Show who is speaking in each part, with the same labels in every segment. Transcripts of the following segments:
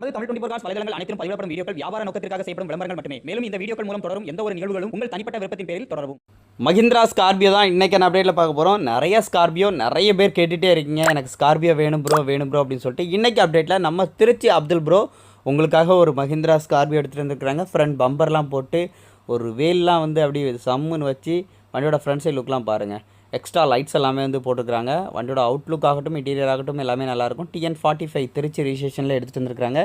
Speaker 1: நமது Tamil twenty cos வலைதளங்கள் அனைத்தும் பதிவிடப்படும் வீடியோக்கள் வியாபார நோக்கத்திற்காக செய்யப்படும் விளம்பரங்கள் மட்டுமே. மேலும் இந்த வீடியோக்கள் மூலம் தொடரும் எந்த ஒரு நிகழ்வுகளும் உங்கள் தனிப்பட்ட விருப்பத்தின் பேரில் தொடரும்
Speaker 2: மஹிந்திரா ஸ்கார்பியோ தான் இன்றைக்கான அப்டேட்டில் பார்க்க போகிறோம் நிறைய ஸ்கார்பியோ நிறைய பேர் கேட்டுகிட்டே இருக்கீங்க. எனக்கு ஸ்கார்பியோ வேணும் ப்ரோ வேணும் ப்ரோ அப்படின்னு சொல்லிட்டு இன்றைக்கி அப்டேட்டில் நம்ம திருச்சி அப்துல் ப்ரோ உங்களுக்காக ஒரு மஹிந்திரா ஸ்கார்பியோ எடுத்துகிட்டு வந்துருக்குறாங்க. ஃப்ரண்ட் பம்பர்லாம் போட்டு ஒரு வேல்லாம் வந்து அப்படி சம்முன்னு வச்சு வண்டியோட ஃப்ரண்ட் சைடு லுக்லாம் பாருங்கள் எக்ஸ்ட்ரா லைட்ஸ் எல்லாமே வந்து போட்டுருக்காங்க வண்டியோட அவுட்லுக் ஆகட்டும் இன்டீரியர் ஆகட்டும் எல்லாமே நல்லாயிருக்கும் டிஎன் ஃபார்ட்டி ஃபைவ் திருச்சி ரிஜிஸ்ட்ரேஷனில் எடுத்துகிட்டு வந்துருக்காங்க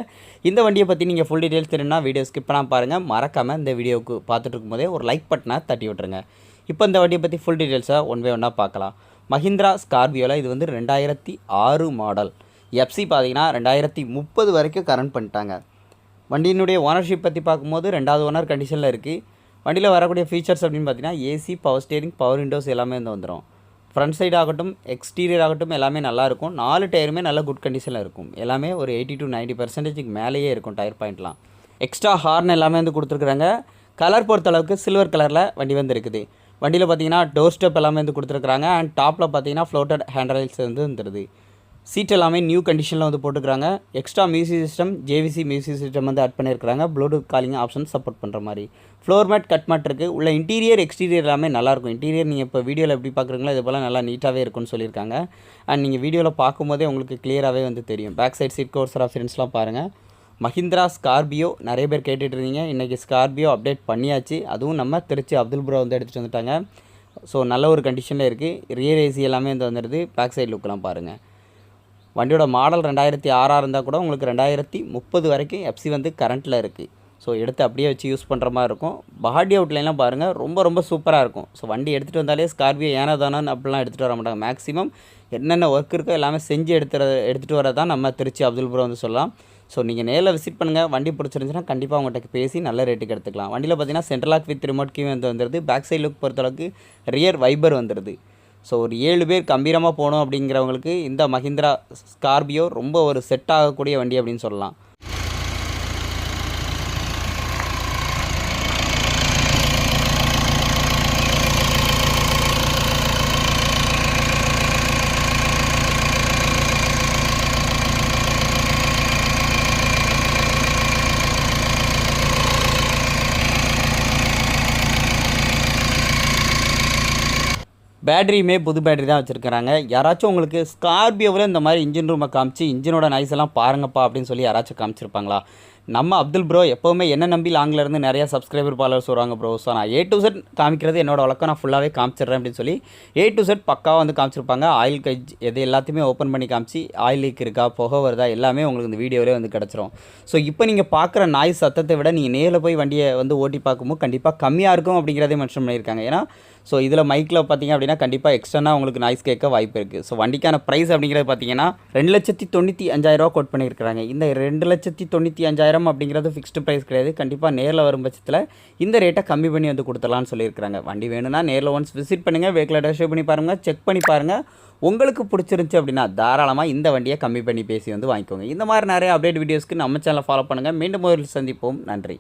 Speaker 2: இந்த வண்டியை பற்றி நீங்கள் ஃபுல் டீட்டெயில்ஸ் தெரியும்னா வீடியோ ஸ்கிப் பண்ணாமல் பாருங்கள் மறக்காமல் இந்த வீடியோவுக்கு பார்த்துட்டு இருக்கும்போதே ஒரு லைக் பட்டனை தட்டி விட்டுருங்க. இப்போ இந்த வண்டியை பற்றி ஃபுல் டீட்டெயில்ஸை ஒன் பை ஒன்னாக பார்க்கலாம். மஹிந்திரா ஸ்கார்பியோவில் இது வந்து ரெண்டாயிரத்தி ஆறு மாடல் எஃப்சி பார்த்தீங்கன்னா ரெண்டாயிரத்தி முப்பது வரைக்கும் கரண்ட் பண்ணிட்டாங்க. வண்டியினுடைய ஓனர்ஷிப் பற்றி பார்க்கும்போது ரெண்டாவது ஓனர் கண்டிஷனில் இருக்குது வண்டியில் வரக்கூடிய ஃபீச்சர்ஸ் அப்படின்னு பார்த்தீங்கன்னா AC power steering power windows எல்லாமே வந்து வந்துடும் ஃப்ரண்ட் சைடு ஆகட்டும் எக்ஸ்டீரியர் ஆகட்டும் எல்லாமே நல்லாயிருக்கும் நாலு டயருமே நல்ல குட் கண்டிஷனில் இருக்கும். எல்லாமே ஒரு எயிட்டி டு நைன்ட்டி பர்சன்டேஜுக்கு மேலேயே இருக்கும் டயர் பாயிண்ட்லாம் எக்ஸ்ட்ரா ஹார்ன் எல்லாமே வந்து கொடுத்துருக்குறாங்க. கலர் பொறுத்தளவுக்கு சில்வர் கலரில் வண்டி வந்து இருக்குது. வண்டியில் பார்த்தீங்கன்னா டோர் ஸ்டெப் எல்லாமே வந்து கொடுத்துருக்குறாங்க. அண்ட் டாப்பில் பார்த்தீங்கன்னா ஃப்ளோட்டட் ஹேண்ட்ரைல்ஸ் வந்து வந்துடுது சீட் எல்லாமே நியூ கண்டிஷனில் வந்து போட்டுக்கிறாங்க. Extra music system JVC music system வந்து ஆட் பண்ணியிருக்காங்க ப்ளூடூத் காலிங் ஆப்ஷன் சப்போர்ட் பண்ணுற மாதிரி. ஃப்ளோர் மேட் கட் மேட் இருக்குது உள்ள இன்டீரியர் எக்ஸ்டீரியர் எல்லாமே நல்லாயிருக்கும் இன்டீரியர் நீங்கள் இப்போ வீடியோவில் எப்படி பார்க்குறீங்களோ இது போல் நல்லா நீட்டாகவே இருக்கும்னு சொல்லியிருக்காங்க. அண்ட் நீங்கள் வீடியோவில் பார்க்கும்போதே உங்களுக்கு கிளியராகவே வந்து தெரியும். பேக் சைட் சீட் கோர்ஸ் ரெஃபரன்ஸ்லாம் பாருங்கள் மஹிந்திரா ஸ்கார்பியோ நிறைய பேர் கேட்டுட்டு இருந்தீங்க இன்றைக்கி ஸ்கார்பியோ அப்டேட் பண்ணியாச்சு. அதுவும் நம்ம திருச்சி அப்துல் புரா வந்து எடுத்துகிட்டு வந்துட்டாங்க. ஸோ நல்ல ஒரு கண்டிஷனில் இருக்குது ரியர் ஏசி எல்லாமே வந்து வந்துடுது. பேக் சைட் லுக்கெலாம் பாருங்கள் வண்டியோட மாடல் ரெண்டாயிரத்தி ஆறாக இருந்தால் கூட உங்களுக்கு ரெண்டாயிரத்தி முப்பது வரைக்கும் எஃப்சி வந்து கரண்ட்டில் இருக்குது ஸோ எடுத்து அப்படியே வச்சு யூஸ் பண்ணுற மாதிரி இருக்கும். பாடி அவுட்லைன்லாம் பாருங்கள் ரொம்ப ரொம்ப சூப்பராக இருக்கும். ஸோ வண்டி எடுத்துகிட்டு வந்தாலே ஸ்கார்பியோ ஏனோ தானோன்னு அப்படிலாம் எடுத்துகிட்டு வர மாட்டாங்க. மேக்ஸிமம் என்னென்ன ஒர்க் இருக்கோ எல்லாமே செஞ்சு எடுத்துகிற எடுத்துகிட்டு வரதான் நம்ம திருச்சி அப்துல்புரம் வந்து சொல்லலாம். ஸோ நீங்கள் நேரில் விசிட் பண்ணுங்கள் வண்டி பிடிச்சிருந்துச்சுன்னா கண்டிப்பாக உங்கள்கிட்ட பேசி நல்ல ரேட்டுக்கு எடுத்துக்கலாம். வண்டியில் பார்த்தீங்கன்னா central lock with remote key வந்து வந்துடுது பேக் சைடு லுக் பொறுத்தளவுக்கு ரியர் வைபர் வந்துடுது ஸோ ஒரு ஏழு பேர் கம்பீரமாக போகணும் அப்படிங்கிறவங்களுக்கு இந்த மஹிந்திரா ஸ்கார்பியோ ரொம்ப ஒரு செட் ஆகக்கூடிய வண்டி அப்படின்னு சொல்லலாம். பேட்டரியுமே புது பேட்டரி தான் வச்சுருக்கிறாங்க. யாராச்சும் உங்களுக்கு ஸ்கார்பியோவில் இந்த மாதிரி இன்ஜின் ரூமை காமிச்சு இன்ஜினோட நைஸ் எல்லாம் பாருங்கப்பா அப்படின்னு சொல்லி யாராச்சும் காமிச்சிருப்பாங்களா? நம்ம அப்துல் ப்ரோ எப்போவுமே என்ன நம்பி லாங்கில் இருந்து நிறைய சப்ஸ்கிரைபர் ஃபாலோவர்ஸ் வருவாங்க ப்ரோ ஸோ நான் ஏ டு செட் காமிக்கிறது என்னோட வழக்கம். நான் ஃபுல்லாகவே காமிச்சிடுறேன் அப்படின்னு சொல்லி ஏ டு செட் பக்காவாக வந்து காமிச்சிருப்பாங்க. ஆயில் கஜ் எது எல்லாத்தையுமே ஓப்பன் பண்ணி காமிச்சு ஆயில் லீக் இருக்கா புகை வருதா எல்லாமே உங்களுக்கு இந்த வீடியோவிலே வந்து கிடச்சிரும். ஸோ இப்போ நீங்கள் பார்க்குற நாய் சத்தத்தை விட நீங்கள் நேரில் போய் வண்டியை வந்து ஓட்டி பார்க்கும்போது கண்டிப்பாக கம்மியாக இருக்கும் அப்படிங்கிறதே மென்ஷன் பண்ணியிருக்காங்க. ஏன்னா ஸோ இதில் மைக்கில் பார்த்தீங்க அப்படின்னா கண்டிப்பாக எக்ஸ்டர்னாக உங்களுக்கு நாய்ஸ் கேட்க வாய்ப்பு இருக்குது ஸோ வண்டிக்கான ப்ரைஸ் அப்படிங்கிறது பார்த்தீங்கன்னா ரெண்டு லட்சத்தி தொண்ணூற்றி அஞ்சாயிரரூவா கோட் பண்ணியிருக்காங்க இந்த ரெண்டு லட்சத்தி தொண்ணூற்றி அஞ்சாயிரம் அப்படிங்கிறது ஃபிக்ஸ்டு ப்ரைஸ் கிடையாது. கண்டிப்பாக நேரில் வரும் பட்சத்தில் இந்த ரேட்டை கம்மி பண்ணி வந்து கொடுத்துலான்னு சொல்லியிருக்காங்க வண்டி வேணும்னா நேரில் ஒன்ஸ் விசிட் பண்ணுங்கள் வெஹிக்கில் டெஸ்ட் பண்ணி பாருங்கள் செக் பண்ணி பாருங்கள் உங்களுக்கு பிடிச்சிருந்துச்சி அப்படின்னா தாராளமாக இந்த வண்டியை கம்மி பண்ணி பேசி வந்து வாங்கிக்கோங்க. இந்த மாதிரி நிறைய அப்டேட் வீடியோஸ்க்கு நம்ம சேனலை ஃபாலோ பண்ணுங்கள் மீண்டும் ஒரு சந்திப்போம். நன்றி.